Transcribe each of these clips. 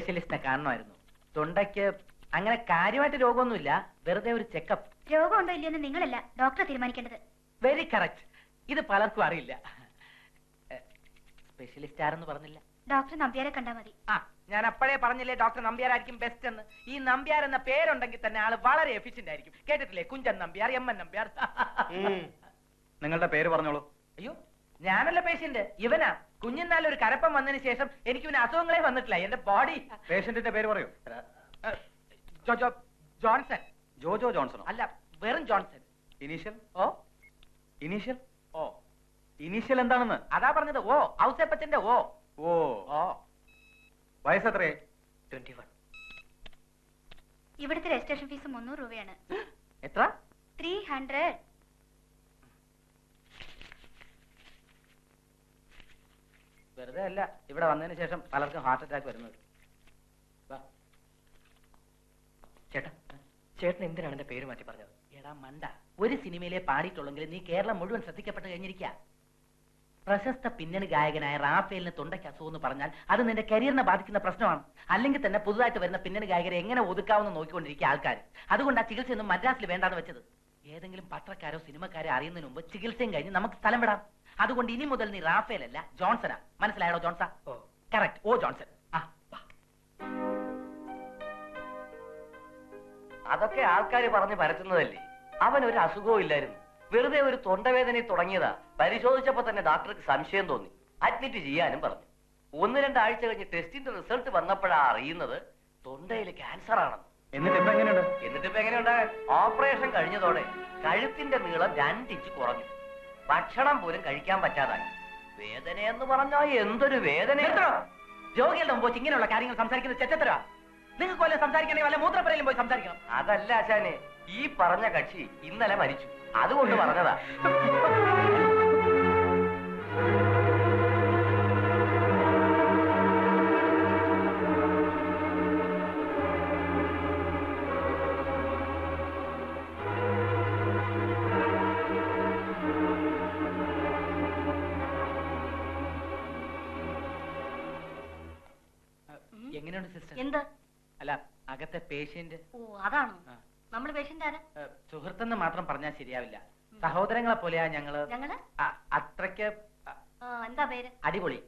സ്പെഷ്യലിസ്റ്റിനെ കാണണമായിരുന്നു. തൊണ്ടയ്ക്ക് അങ്ങനെ കാര്യമായിട്ട് രോഗമൊന്നുമില്ല. വെറുതെ ഒരു ചെക്കപ്പ് രോഗമുണ്ടോ ഇല്ലയെന്ന് നിങ്ങളല്ല ഡോക്ടറെ തീരുമാനിക്കേണ്ടത്. വെരി കറക്റ്റ് ഇത് പലർക്കും അറിയില്ല. സ്പെഷ്യലിസ്റ്റ് ആരെന്ന് പറഞ്ഞില്ല. ഡോക്ടർ നമ്പ്യാരെ കണ്ടാ മതി. ആ ഞാൻ അപ്പോഴേ പറഞ്ഞില്ലേ ഡോക്ടർ നമ്പ്യാരായിരിക്കും ബെസ്റ്റ് എന്ന്. ഈ നമ്പ്യാർ എന്ന പേരുണ്ടെങ്കിൽ തന്നെ ആൾ വളരെ എഫിഷ്യന്റ് ആയിരിക്കും. കേട്ടിട്ടില്ലേ? Kunchan Nambiar M N Nambiar. നിങ്ങളുടെ പേര് പറഞ്ഞോളൂ. അയ്യോ ഞാനല്ല പേഷ്യന്റ് ഇവനാ. കുഞ്ഞിന്നാൽ ഒരു കരപ്പം വന്നതിന് ശേഷം എനിക്ക് പിന്നെ അസുഖങ്ങളെ വന്നിട്ടില്ല. എന്റെ ബോഡി പേഷ്യന്റിന്റെ പേര് പറയൂ. ജോൺസൺ. ജോജോ ജോൺസൺ അല്ല വെറും Johnson. Initial? O. Initial? O. Initial എന്താണെന്ന്? അതാ പറഞ്ഞത് ഓ. ഔസേപ്പത്തിന്റെ O. O. O. വയസ്സത്രേ? Twenty one. ഇവിടുത്തെ രജിസ്ട്രേഷൻ ഫീസ് മുന്നൂറ് രൂപയാണ്. എത്ര? Three hundred. വെറുതെ അല്ല. ഇവിടെ വന്നതിന് ശേഷം പലർക്കും ഹാർട്ട് അറ്റാക്ക് വരുന്നത്. ചേട്ടാ ചേട്ടൻ എന്തിനാണ് എന്റെ പേര് മാറ്റി പറഞ്ഞത്? എടാ മണ്ട. ഒരു സിനിമയിലെ പാടിയിട്ടുള്ളെങ്കിൽ നീ കേരളം മുഴുവൻ ശ്രദ്ധിക്കപ്പെട്ട് കഴിഞ്ഞിരിക്കുക പ്രശസ്ത പിന്നണി ഗായകനായ റാഫേലിന് തൊണ്ടയ്ക്ക് അസുഖം എന്ന് പറഞ്ഞാൽ അത് നിന്റെ കരിയറിനെ ബാധിക്കുന്ന പ്രശ്നമാണ്. അല്ലെങ്കിൽ തന്നെ പുതുതായിട്ട് വരുന്ന പിന്നണി ഗായകരെ എങ്ങനെ ഒതുക്കാവുന്ന നോക്കിക്കൊണ്ടിരിക്കുക ആൾക്കാർ അതുകൊണ്ട് ആ ചികിത്സയൊന്നും മദ്രാസിൽ വേണ്ടാന്ന് വെച്ചത്. ഏതെങ്കിലും പത്രക്കാരോ സിനിമക്കാരോ അറിയുന്നതിന് മുമ്പ് ചികിത്സയും കഴിഞ്ഞ് നമുക്ക് സ്ഥലം വിടാം. അതുകൊണ്ട് ഇനി മുതൽ നീ റാഫേൽ അല്ല ജോൺസനാ. മനസ്സിലായോ Johnson O. Correct O Johnson ആ അതൊക്കെ ആൾക്കാർ പറഞ്ഞ് പരത്തുന്നതല്ലേ? അവൻ ഒരു അസുഖവും ഇല്ലായിരുന്നു. വെറുതെ ഒരു തൊണ്ടവേദനയിൽ തുടങ്ങിയതാ. പരിശോധിച്ചപ്പോ തന്നെ ഡോക്ടർക്ക് സംശയം തോന്നി. അഡ്മിറ്റ് ചെയ്യാനും പറഞ്ഞു. ഒന്ന് രണ്ടാഴ്ച കഴിഞ്ഞ് ടെസ്റ്റിന്റെ റിസൾട്ട് വന്നപ്പോഴാ അറിയുന്നത് തൊണ്ടയിൽ ക്യാൻസർ ആണെന്ന്. എന്നിട്ട് ഇപ്പൊ എങ്ങനെയുണ്ട്? എന്നിട്ട് ഇപ്പൊ എങ്ങനെയുണ്ടാകാൻ ഓപ്പറേഷൻ കഴിഞ്ഞതോടെ കഴുത്തിന്റെ നീളം രണ്ടിഞ്ച് കുറഞ്ഞു. ഭക്ഷണം പോലും കഴിക്കാൻ പറ്റാതായി. വേദന എന്ന് പറഞ്ഞാൽ എന്തൊരു വേദന രോഗികളുടെ മുമ്പ് ഇങ്ങനെയുള്ള കാര്യങ്ങൾ സംസാരിക്കുന്നത് ചെറ്റത്തരാ നിങ്ങൾക്ക് വല്ല സംസാരിക്കണമെങ്കിൽ വല്ല മൂത്രപ്പുരയിലും പോയി സംസാരിക്കണം? അതല്ല ആശാനെ ഈ പറഞ്ഞ കക്ഷി ഇന്നലെ മരിച്ചു. അതുകൊണ്ട് പറഞ്ഞതാ. എങ്ങനെയുണ്ട് സിസ്റ്റർ? എന്ത്? അല്ല അകത്തെ പേഷ്യന്റ് ഓ അതാണോ. നമ്മൾ പേഷ്യന്റ് ആരാ? സുഹൃത്തെന്ന് മാത്രം പറഞ്ഞാൽ ശരിയാവില്ല. സഹോദരങ്ങളെ പോലെയാ ഞങ്ങൾ. ഞങ്ങൾ? അത്രയ്ക്ക് എന്താ പേര്? അടിപൊളി.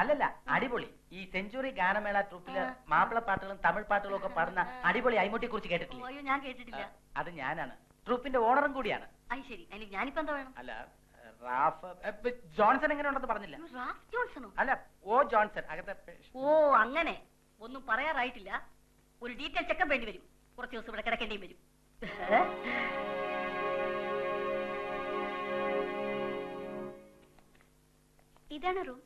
അല്ലല്ല അടിപൊളി. ഈ സെഞ്ചുറി ഗാനമേള ട്രൂപ്പിൽ. മാപ്പിള പാട്ടുകളും തമിഴ് പാട്ടുകളും ഒക്കെ പാടുന്ന. അടിപൊളി അയ്മുട്ടിയെ കുറിച്ച് കേട്ടിട്ടില്ലേ. അത് ഞാനാണ്. ട്രൂപ്പിന്റെ ഓണറും കൂടിയാണ്. അല്ല റാഫ് ഏ, ബ- ജോൺസൺ എങ്ങനെ ഉണ്ടെന്ന് പറഞ്ഞില്ല. അയ്യോ, റാഫ് ജോൺസണോ? അല്ല ഓ ജോൺസൺ അകത്തെ. ഓ അങ്ങനെ. ഒന്നും പറയാറായിട്ടില്ല. ഒരു ഡീറ്റെയിൽ ചെക്കപ്പ് വേണ്ടി വരും. കുറച്ച് ദിവസം ഇവിടെ കിടക്കേണ്ടി വരും. ഇതാണ് റൂം.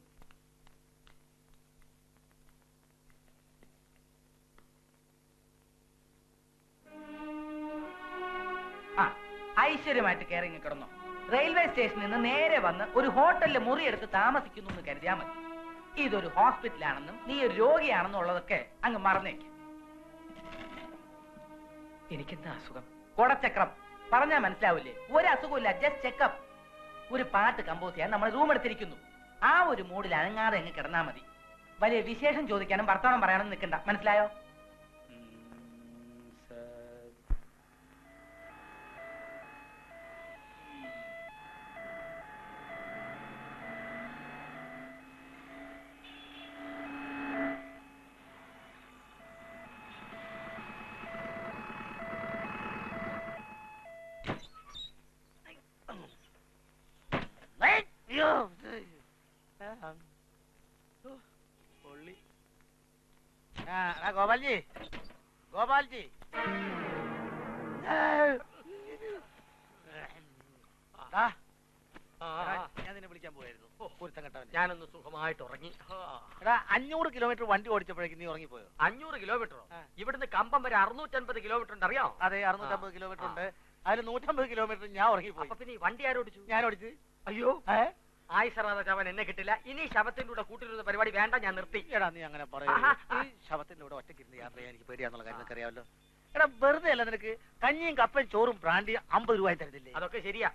ആ ഐശ്വര്യമായിട്ട് കയറി കിടന്നു. റെയിൽവേ സ്റ്റേഷനിൽ നിന്ന് നേരെ വന്ന് ഒരു ഹോട്ടലിൽ മുറിയെടുത്ത് താമസിക്കുന്നു എന്ന് കരുതിയാൽ മതി. ഇതൊരു ഹോസ്പിറ്റലാണെന്നും നീ ഒരു രോഗിയാണെന്നും ഉള്ളതൊക്കെ അങ്ങ് മറന്നേക്ക്. എനിക്കെന്താ അസുഖം? കൊടച്ചക്രം. പറഞ്ഞാ മനസ്സിലാവില്ലേ? ഒരു അസുഖമില്ല ജസ്റ്റ് ചെക്കപ്പ് ഒരു പാട്ട് കമ്പോസ് ചെയ്യാൻ നമ്മൾ റൂം എടുത്തിരിക്കുന്നു. ആ ഒരു മൂഡിൽ അനങ്ങാതെ അങ്ങ് കിടന്നാ മതി. വലിയ വിശേഷം ചോദിക്കാനും വർത്തമാനം പറയാനും നിൽക്കണ്ട. മനസ്സിലായോ? ഗോപാൽജി. ഗോപാൽജി. ഞാൻ നിന്നെ വിളിക്കാൻ പോയായിരുന്നു. പൊരുത്തം കെട്ടവൻ ഞാനൊന്ന് സുഖമായിട്ട് ഉറങ്ങി. എടാ അഞ്ഞൂറ് കിലോമീറ്റർ വണ്ടി ഓടിച്ചപ്പോഴേക്കും നീ ഉറങ്ങിപ്പോയോ? അഞ്ഞൂറ് കിലോമീറ്ററോ? ഇവിടുന്ന് കമ്പം വരെ അറുന്നൂറ്റൻപത് കിലോമീറ്റർ ഉണ്ട് അറിയാമോ അതെ അറുന്നൂറ്റമ്പത് കിലോമീറ്റർ ഉണ്ട് അതിൽ നൂറ്റമ്പത് കിലോമീറ്റർ ഞാൻ ഉറങ്ങിപ്പോയി. അപ്പൊ പിന്നെ ഈ വണ്ടി ആരോടിച്ചു? ഞാൻ ഓടിച്ചു. അയ്യോ. ഏ? ആയിസറാത ശവൻ എന്നെ കിട്ടില്ല. ഇനി ശവത്തിന്റെ കൂടെ കൂട്ടിരുന്ന പരിപാടി വേണ്ട ഞാൻ നിർത്തി. എടാ നീ അങ്ങനെ. പറയരുത്. ഈ ശവത്തിന്റെ കൂടെ ഒറ്റയ്ക്കിരുന്ന് യാത്ര ചെയ്യാൻ എനിക്ക് പേടിയാന്നുള്ള കാര്യം അറിയാമല്ലോ. എടാ വെറുതെ അല്ല നിനക്ക് കഞ്ഞിയും കപ്പയും ചോറും ബ്രാൻഡിയും അമ്പത് രൂപ തരുന്നില്ലേ? അതൊക്കെ ശരിയാ.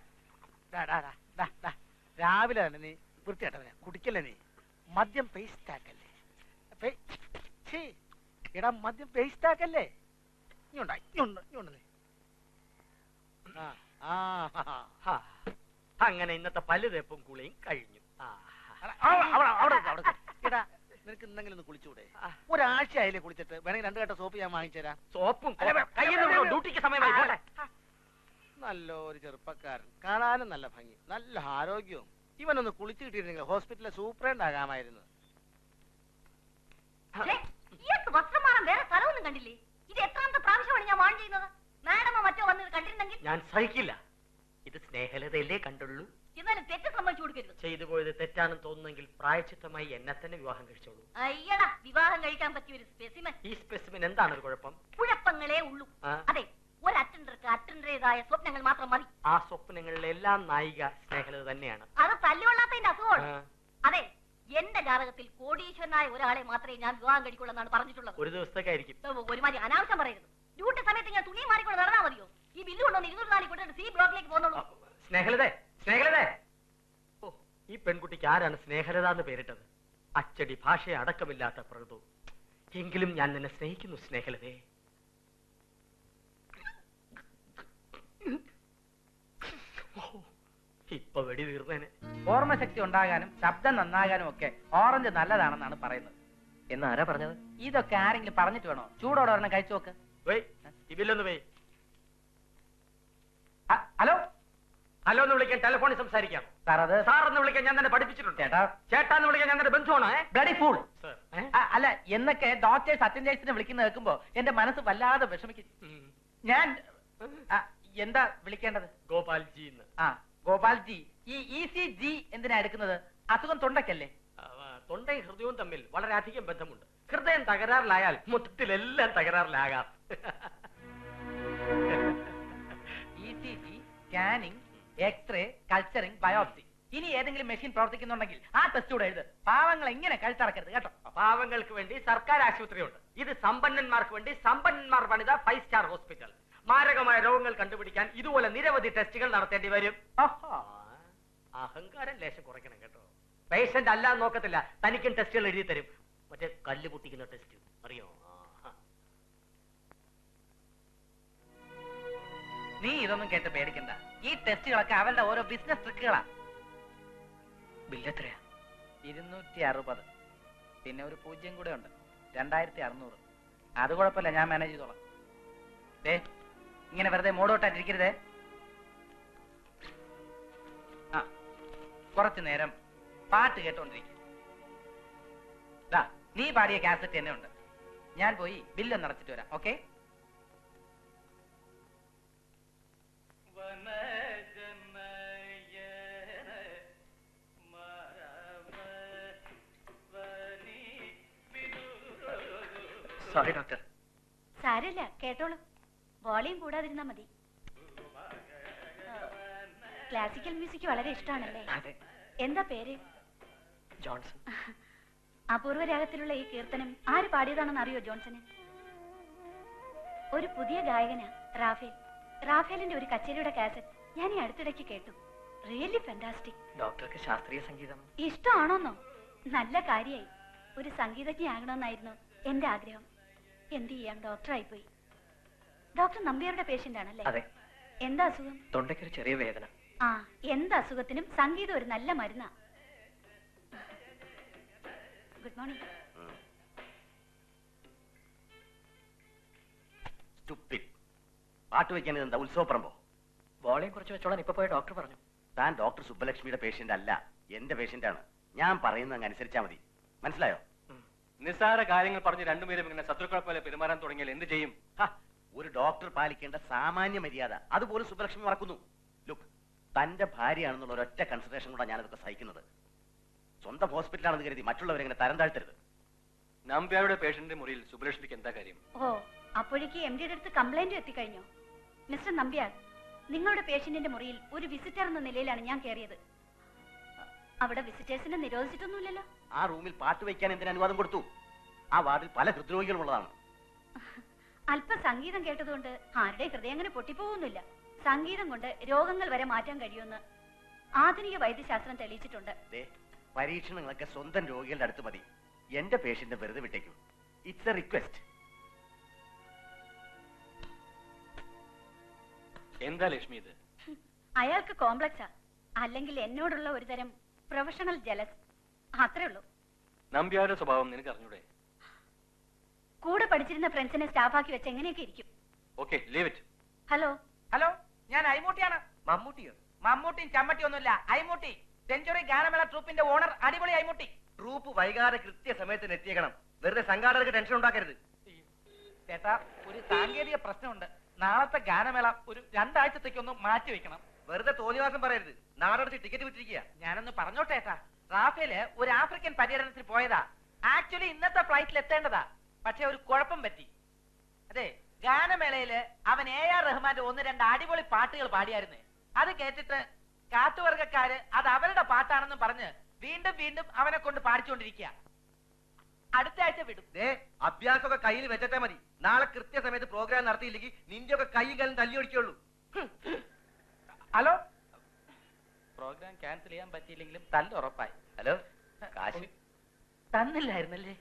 രാവിലെ തന്നെ നീ വൃത്തിയാട്ടവനെ കുടിക്കല്ലേ നീ? മദ്യം പേസ്റ്റ് ആക്കല്ലേ എടാ മദ്യം പേസ്റ്റ് ആക്കല്ലേ ഇങ്ങോട്ടാ ഇങ്ങോട്ട് ഇങ്ങോട്ട് നീ. ആ ആ. അങ്ങനെ ഇന്നത്തെ പല്ല് തേപ്പും കുളിയും കഴിഞ്ഞു. എടാ നിനക്ക് ഇന്നെങ്കിലും ഒന്ന് കുളിച്ചൂടെ. ഒരാഴ്ച ആയില്ലേ കുളിച്ചിട്ട്. വേണമെങ്കിൽ രണ്ടു കേട്ട സോപ്പ് ഞാൻ വാങ്ങിച്ചേരാ സോപ്പും ഡ്യൂട്ടിക്ക് സമയമായി നല്ലൊരു ചെറുപ്പക്കാരൻ. കാണാനും നല്ല ഭംഗി. നല്ല ആരോഗ്യവും. ഇവനൊന്ന് കുളിച്ചു കിട്ടിയിരുന്നെങ്കിൽ ഹോസ്പിറ്റലിലെ സൂപ്രണ്ട് ആകാമായിരുന്നു. ഛേ, ഇയാൾക്ക് വസ്ത്രം മാറാൻ വേറെ സ്ഥലമൊന്നും കണ്ടില്ലേ? ഇത് എത്രാമത്തെ പ്രാവശ്യമാണ് ഞാൻ വാൺ ചെയ്യുന്നത്? മാഡമോ മറ്റോ വന്നത് കണ്ടിരുന്നെങ്കിൽ? ഞാൻ സഹിക്കില്ല. ഇത് സ്നേഹലതയല്ലേ കണ്ടുള്ളൂ? എന്നാലും തെറ്റ് സമ്മതിച്ചു കൊടുക്കരുത്. ചെയ്തു പോയത് തെറ്റാണെന്ന് തോന്നുന്നെങ്കിൽ പ്രായച്ചിത്തമായി എന്നെ തന്നെ വിവാഹം കഴിച്ചോളൂ. അയ്യട വിവാഹം കഴിക്കാൻ പറ്റിയ ഒരു സ്പെസിമൻ ഈ സ്പെസിമൻ എന്താണ് ഒരു കുഴപ്പം? കുഴപ്പങ്ങളേ ഉള്ളൂ. അതെ ഒരു അറ്റൻഡർക്ക് അറ്റൻഡറേതായ സ്വപ്നങ്ങൾ മാത്രം മതി. ആ സ്വപ്നങ്ങളിലെല്ലാം നായിക സ്നേഹലത തന്നെയാണ്. അത് തല്ലുകൊള്ളാത്തതിന്റെ അസുഖമാണ്. അതെ എന്റെ ജാതകത്തിൽ കോടീശ്വരനായ ഒരാളെ മാത്രമേ ഞാൻ വിവാഹം കഴിക്കുള്ളൂ എന്നാണ് പറഞ്ഞിട്ടുള്ളത്. ഒരു ദിവസത്തേക്കായിരിക്കും. ഒരുമാതിരി അനാവശ്യം പറയരുത്. ഡ്യൂട്ടി സമയത്ത് ഞാൻ തുണി മാറിക്കൊണ്ട് നടന്നാൽ മതിയോ? ഈ ബില്ല് കൊണ്ടുവന്ന് ഇരുന്നൂറ് നാളെ കൊണ്ടുവന്ന് സി ബ്ലോക്കിലേക്ക് പോന്നോളൂ പോകുന്നുള്ളൂ സ്നേഹലതേ സ്നേഹലതേ. ഓ ഈ പെൺകുട്ടിക്ക് ആരാണ് സ്നേഹലത എന്ന് പേരിട്ടത്? അച്ചടി ഭാഷ അടക്കമില്ലാത്ത പ്രകൃതു എങ്കിലും ഞാൻ നിന്നെ സ്നേഹിക്കുന്നു സ്നേഹലതേ. ഇപ്പൊ വെടി തീർന്നേനെ. ഓർമ്മശക്തി ഉണ്ടാകാനും ശബ്ദം നന്നാകാനും ഒക്കെ ഓറഞ്ച് നല്ലതാണെന്നാണ് പറയുന്നത്. എന്നാരാ പറഞ്ഞത്? ഇതൊക്കെ ആരെങ്കിലും പറഞ്ഞിട്ട് വേണോ? ചൂടോടെ ഒരെണ്ണം കഴിച്ചു നോക്ക്. വെയ് ഇതിലൊന്ന് വെയ്. ഹലോ? ഹലോ എന്ന് വിളിക്കാൻ ടെലിഫോണിൽ സംസാരിക്കാം. സാർ അത് സാർ എന്ന് വിളിക്കാൻ ഞാൻ തന്നെ പഠിപ്പിച്ചിട്ടുണ്ട്. ചേട്ടാ. ചേട്ടാ എന്ന് വിളിക്കാൻ ഞാൻ തന്നെ ബന്ധുവാണ്? ബ്ലഡി ഫൂൾ അല്ല എന്നൊക്കെ ഡോക്ടേഴ്സ് അറ്റൻഡേഴ്സിനെ വിളിക്കുന്ന കേൾക്കുമ്പോ എന്റെ മനസ്സ് വല്ലാതെ വിഷമിക്കും. ഞാൻ എന്താ വിളിക്കേണ്ടത്? ഗോപാൽജി ആ ഗോപാൽജി ഈ ഇ സി ജി എന്തിനാ എടുക്കുന്നത്? അസുഖം തൊണ്ടക്കല്ലേ തൊണ്ടയും ഹൃദയവും തമ്മിൽ വളരെയധികം ബന്ധമുണ്ട്. ഹൃദയം തകരാറിലായാൽ മൊത്തത്തിലെല്ലാം തകരാറിലാകാം. Scanning x ray culturing biopsy ഇനി ഏതെങ്കിലും മെഷീൻ പ്രവർത്തിക്കുന്നുണ്ടെങ്കിൽ ആ ടെസ്റ്റ് കൂടെ എഴുത്. പാവങ്ങൾ എങ്ങനെ കഴുത്തറക്കരുത് കേട്ടോ. പാവങ്ങൾക്ക് വേണ്ടി സർക്കാർ ആശുപത്രിയുണ്ട്. ഇത് സമ്പന്നന്മാർക്ക് വേണ്ടി സമ്പന്നന്മാർ പണിത ഫൈവ് സ്റ്റാർ ഹോസ്പിറ്റൽ മാരകമായ രോഗങ്ങൾ കണ്ടുപിടിക്കാൻ ഇതുപോലെ നിരവധി ടെസ്റ്റുകൾ നടത്തേണ്ടി വരും. അഹങ്കാരം ലേശം കുറയ്ക്കണം കേട്ടോ. പേഷ്യന്റ് അല്ലാതെ നോക്കത്തില്ല. തനിക്കും ടെസ്റ്റുകൾ എഴുതി തരും മറ്റേ കല്ല് പൊട്ടിക്കുന്ന ടെസ്റ്റ് അറിയോ? നീ ഇതൊന്നും കേട്ട് പേടിക്കണ്ട. ഈ ടെസ്റ്റുകളൊക്കെ അവരുടെ ഓരോ ബിസിനസ് ട്രിക്കുകളാ ബില്ല് എത്രയാ? ഇരുന്നൂറ്റി അറുപത് പിന്നെ ഒരു പൂജ്യം കൂടെ ഉണ്ട്. രണ്ടായിരത്തി അറുന്നൂറ് അത് കുഴപ്പമില്ല ഞാൻ മാനേജ് ചെയ്തോളാം. ഏ ഇങ്ങനെ വെറുതെ മൂടോട്ടായിട്ടിരിക്കരുതേ ആ കുറച്ചു നേരം പാട്ട് കേട്ടോണ്ടിരിക്കും. നീ പാടിയ കാസറ്റ് തന്നെ ഉണ്ട് ഞാൻ പോയി ബില്ലൊന്ന് അടച്ചിട്ട് വരാം ഓക്കെ സോറി ഡോക്ടർ സാരമില്ല കേട്ടോളൂ. വോളിയം കൂടാതിരുന്നാ മതി. ക്ലാസിക്കൽ മ്യൂസിക് വളരെ ഇഷ്ടമാണല്ലേ? എന്താ പേര്? ജോൺസൺ. അപൂർവ രാഗത്തിലുള്ള ഈ കീർത്തനം ആര് പാടിയതാണെന്ന് അറിയോ ജോൺസന്? ഒരു പുതിയ ഗായകനാ റാഫേൽ. റാഫേലിന്റെ ഒരു കച്ചേരിയുടെ കാസറ്റ് ഞാൻ ഈ അടുത്തിടയ്ക്ക് കേട്ടു. റിയലി ഫാന്റാസ്റ്റിക് ഡോക്ടർക്ക് ശാസ്ത്രീയ സംഗീതം. ഇഷ്ടമാണോന്നോ? നല്ല കാര്യായി. ഒരു സംഗീതജ്ഞയാകണമെന്നായിരുന്നു എന്റെ ആഗ്രഹം. എന്ത് ചെയ്യാം? ഡോക്ടറായി പോയി ഡോക്ടർ നമ്പ്യാരുടെ പേഷ്യന്റ് ആണല്ലേ അതെ. എന്താ അസുഖം? തൊണ്ടയ്ക്കൊരു ചെറിയ വേദന. ആ എന്ത് അസുഖത്തിനും സംഗീതം ഒരു നല്ല മരുന്നാ. ഗുഡ് മോർണിംഗ് സ്റ്റുപ്പിഡ് പാട്ട് വെക്കാൻ ഇതെന്താ ഉത്സവപ്പറമ്പോ ബോളെ കുറച്ച് വെച്ചോളാൻ ഇപ്പൊ പോയ ഡോക്ടർ പറഞ്ഞു. താൻ ഡോക്ടർ സുബ്ബലക്ഷ്മിയുടെ പേഷ്യന്റ് അല്ല. എന്റെ പേഷ്യന്റ് ആണ്. ഞാൻ പറയുന്നത് അങ്ങ് അനുസരിച്ചാ മതി. മനസ്സിലായോ? നിസ്സാര കാര്യങ്ങൾ പറഞ്ഞ് രണ്ടുപേരും ഇങ്ങനെ ശത്രുക്കളെ പോലെ പെരുമാറാൻ തുടങ്ങിയാൽ എന്ത് ചെയ്യും? ഒരു ഡോക്ടർ പാലിക്കേണ്ട സാമാന്യ മര്യാദ. അതുപോലും സുബ്ബലക്ഷ്മി മറക്കുന്നു. ലുക്ക് തന്റെ ഭാര്യയാണെന്നുള്ള ഒരൊറ്റ കൺസിഡറേഷൻ കൂടെ ഞാനിതൊക്കെ സഹിക്കുന്നത്. സ്വന്തം ഹോസ്പിറ്റലാണെന്ന് കരുതി മറ്റുള്ളവരെങ്ങനെ തരം താഴ്ത്തരുത്. നമ്പ്യാരുടെ പേഷ്യന്റ് മുറിയിൽ സുബ്ബലക്ഷ്മിക്ക് എന്താ കാര്യം? ഓ അപ്പോഴേക്ക് എം ഡിയുടെ അടുത്ത് കംപ്ലൈന്റ് എത്തിക്കഴിഞ്ഞോ മിസ്റ്റർ നമ്പ്യാർ നിങ്ങളുടെ പേഷ്യന്റിന്റെ മുറിയിൽ ഒരു വിസിറ്റർ എന്ന നിലയിലാണ് ഞാൻ കയറിയത്. അവിടെ വിസിറ്റേഴ്സിനെ നിരോധിച്ചിട്ടൊന്നുമില്ലല്ലോ. ആ റൂമിൽ പാട്ട് വയ്ക്കാൻ എന്തിനു അനുവാദം കൊടുത്തു? ആ വാർഡിൽ പല ഹൃദ്രോഗികളും ഉള്ളതാണ് അല്പം സംഗീതം കേട്ടതുകൊണ്ട് ആരുടെ ഹൃദയം അങ്ങനെ പൊട്ടിപ്പോകുന്നില്ല. സംഗീതം കൊണ്ട് രോഗങ്ങൾ വരെ മാറ്റാൻ കഴിയുമെന്ന് ആധുനിക വൈദ്യശാസ്ത്രം തെളിയിച്ചിട്ടുണ്ട്. പരീക്ഷണങ്ങളൊക്കെ സ്വന്തം രോഗികളുടെ അടുത്ത് മതി. എന്റെ പേഷ്യന്റ് വെറുതെ വിട്ടേക്കും. ഇറ്റ്സ് എ റിക്വസ്റ്റ് എന്താ ലക്ഷ്മി ഇത്? അയാൾക്ക് കോംപ്ലക്സാ. അല്ലെങ്കിൽ എന്നോടുള്ള ഒരു തരം പ്രൊഫഷണൽ ജലസ്. അത്രേ ഉള്ളൂ. നമ്പ്യാരുടെ സ്വഭാവം നിനക്ക് അറിഞ്ഞൂടെ? കൂടെ പഠിച്ചിരുന്ന ഫ്രണ്ട്സിനെ സ്റ്റാഫാക്കി വെച്ച് എങ്ങനെയൊക്കെ ഇരിക്കും? Okay leave it hello? Hello ഞാൻ ഐമൂട്ടിയാണ് മമ്മൂട്ടിയോ മമ്മൂട്ടിയും ചമ്മട്ടിയും ഒന്നുമില്ല ഐമൂട്ടി സെഞ്ചുറി ഗാനമേള ട്രൂപ്പിന്റെ ഓണർ അടിപൊളി ഐമൂട്ടി ട്രൂപ്പ് വൈകാതെ കൃത്യസമയത്തിന് എത്തിയേക്കണം. വെറുതെ സംഘാടകർക്ക് ടെൻഷൻ ഉണ്ടാക്കരുത്. ചേട്ടാ ഒരു സാങ്കേതിക പ്രശ്നമുണ്ട്. നാളത്തെ ഗാനമേള ഒരു രണ്ടാഴ്ചത്തേക്കൊന്ന് മാറ്റി വെക്കണം. വെറുതെ തോന്നിവാസം പറയരുത്. നാടടച്ച് ടിക്കറ്റ് വിട്ടിരിക്കുക ഞാനൊന്ന് പറഞ്ഞോട്ടെ ഏട്ടാ. റാഫേൽ ഒരു ആഫ്രിക്കൻ പര്യടനത്തിൽ പോയതാ. ആക്ച്വലി ഇന്നത്തെ ഫ്ലൈറ്റിൽ എത്തേണ്ടതാ. പക്ഷെ ഒരു കുഴപ്പം പറ്റി. അതെ ഗാനമേളയിൽ അവൻ എ ആർ റഹ്മാന്റെ ഒന്ന് രണ്ട് അടിപൊളി പാട്ടുകൾ പാടിയായിരുന്നു. അത് കേട്ടിട്ട് കാട്ടുവർഗക്കാര് അത് അവരുടെ പാട്ടാണെന്ന് പറഞ്ഞ് വീണ്ടും വീണ്ടും അവനെ കൊണ്ട് പാടിച്ചുകൊണ്ടിരിക്കുക അടുത്ത ആഴ്ച വിടും. ദേ അഭ്യാസമൊക്കെ കയ്യിൽ വെച്ചിട്ടേ മതി. നാളെ കൃത്യസമയത്ത് പ്രോഗ്രാം നടത്തിയില്ലെങ്കിൽ നിന്റെ ഒക്കെ കൈ കാലം തല്ലി ഒടിക്കുള്ളൂ ഹലോ? പ്രോഗ്രാം ക്യാൻസൽ ചെയ്യാൻ പറ്റിയില്ലെങ്കിലും തല്ല ഉറപ്പായി. ഹലോ? കാശ്? തന്നില്ലായിരുന്നല്ലേ?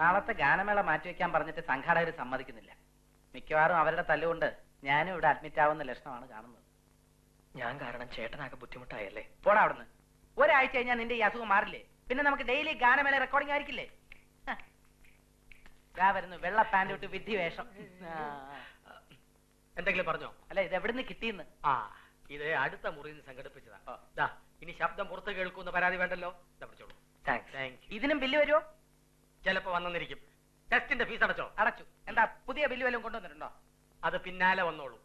നാളത്തെ ഗാനമേള മാറ്റിവെക്കാൻ പറഞ്ഞിട്ട് സംഘാടകർ സമ്മതിക്കുന്നില്ല. മിക്കവാറും അവരുടെ തല്ലുകൊണ്ട് ഞാനും ഇവിടെ അഡ്മിറ്റ് ആവുന്ന ലക്ഷണമാണ് കാണുന്നത്. ഞാൻ കാരണം ചേട്ടനാകെ ബുദ്ധിമുട്ടായല്ലേ? പോടാ അവിടുന്ന്. ഒരാഴ്ച കഴിഞ്ഞാൽ നിന്റെ ഈ അസുഖം മാറില്ലേ? പിന്നെ നമുക്ക് ഡെയിലി ഗാനമേള റെക്കോർഡിംഗ് ആയിരിക്കില്ലേ? ഹ. വരുന്നു വെള്ള പാന്റ് ഇട്ട് വിധി വേഷം. എന്തെങ്കിലും പറഞ്ഞോ? അല്ല ഇത് എവിടുന്ന് കിട്ടിയെന്ന്? ആ ഇത് അടുത്ത മുറിയിൽ നിന്ന് സംഘടിപ്പിച്ചതാ. ഇനി ശബ്ദം പുറത്ത് കേൾക്കുന്ന പരാതി വേണ്ടല്ലോ? പിടിച്ചോളൂ ഇതിനും ബില്ല് വരുമോ ചിലപ്പോ വന്നിരിക്കും. ടെസ്റ്റിന്റെ ഫീസ് അടച്ചോ? അടച്ചു. എന്താ പുതിയ ബില്ല് വല്ലതും കൊണ്ടുവന്നിട്ടുണ്ടോ? അത് പിന്നാലെ വന്നോളൂ.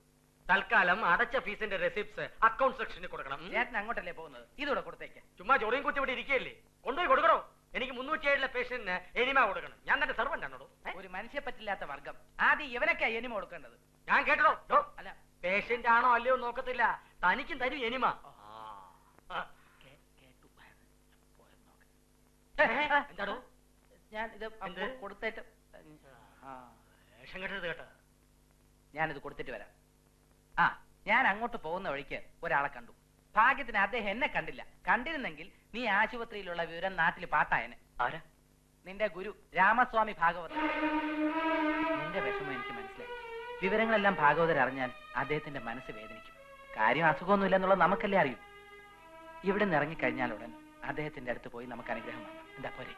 തൽക്കാലം അടച്ച ഫീസിന്റെ റെസിപ്റ്റ്സ് അക്കൗണ്ട് സെക്ഷനിൽ കൊടുക്കണം? ചേട്ടൻ അങ്ങോട്ടല്ലേ പോകുന്നത്? ഇതൂടെ കൊടുത്തേക്ക്. ചുമ്മാ ചോറിയും കുത്തി ഇവിടെ ഇരിക്കുകയല്ലേ? കൊണ്ടുപോയി കൊടുക്കണോ? എനിക്ക് മുന്നൂറ്റി ഏഴിലെ പേഷ്യന്റിന് എനിമ കൊടുക്കണം. ഞാൻ തന്റെ സെർവന്റ് ആണോ ഒരു മനുഷ്യ പറ്റില്ലാത്ത വർഗം. ആദ്യം ഇവനൊക്കെ എനിമ കൊടുക്കേണ്ടത്. ഞാൻ കേട്ടോ അല്ല. പേഷ്യന്റ് ആണോ അല്ലയോ നോക്കത്തില്ല. തനിക്കും തരും എനിമ. ആ. ഞാൻ ഇത് കൊടുത്തിട്ട് ഞാനിത് കൊടുത്തിട്ട് വരാം. ആ ഞാൻ അങ്ങോട്ട് പോകുന്ന വഴിക്ക് ഒരാളെ കണ്ടു. ഭാഗ്യത്തിന് അദ്ദേഹം എന്നെ കണ്ടില്ല. കണ്ടിരുന്നെങ്കിൽ നീ ആശുപത്രിയിലുള്ള വിവരം നാട്ടിൽ പാട്ടായനെ. ആരാ? നിന്റെ ഗുരു രാമസ്വാമി ഭാഗവത നിന്റെ വിഷമം എനിക്ക് മനസ്സിലായി. വിവരങ്ങളെല്ലാം ഭാഗവതർ അറിഞ്ഞാൽ അദ്ദേഹത്തിന്റെ മനസ്സ് വേദനിക്കും. കാര്യം അസുഖമൊന്നുമില്ല എന്നുള്ളത് നമുക്കല്ലേ അറിയും. ഇവിടെ നിന്ന് ഇറങ്ങിക്കഴിഞ്ഞാൽ ഉടൻ അദ്ദേഹത്തിന്റെ അടുത്ത് പോയി നമുക്ക് അനുഗ്രഹം വേണം എന്താ പോരെ?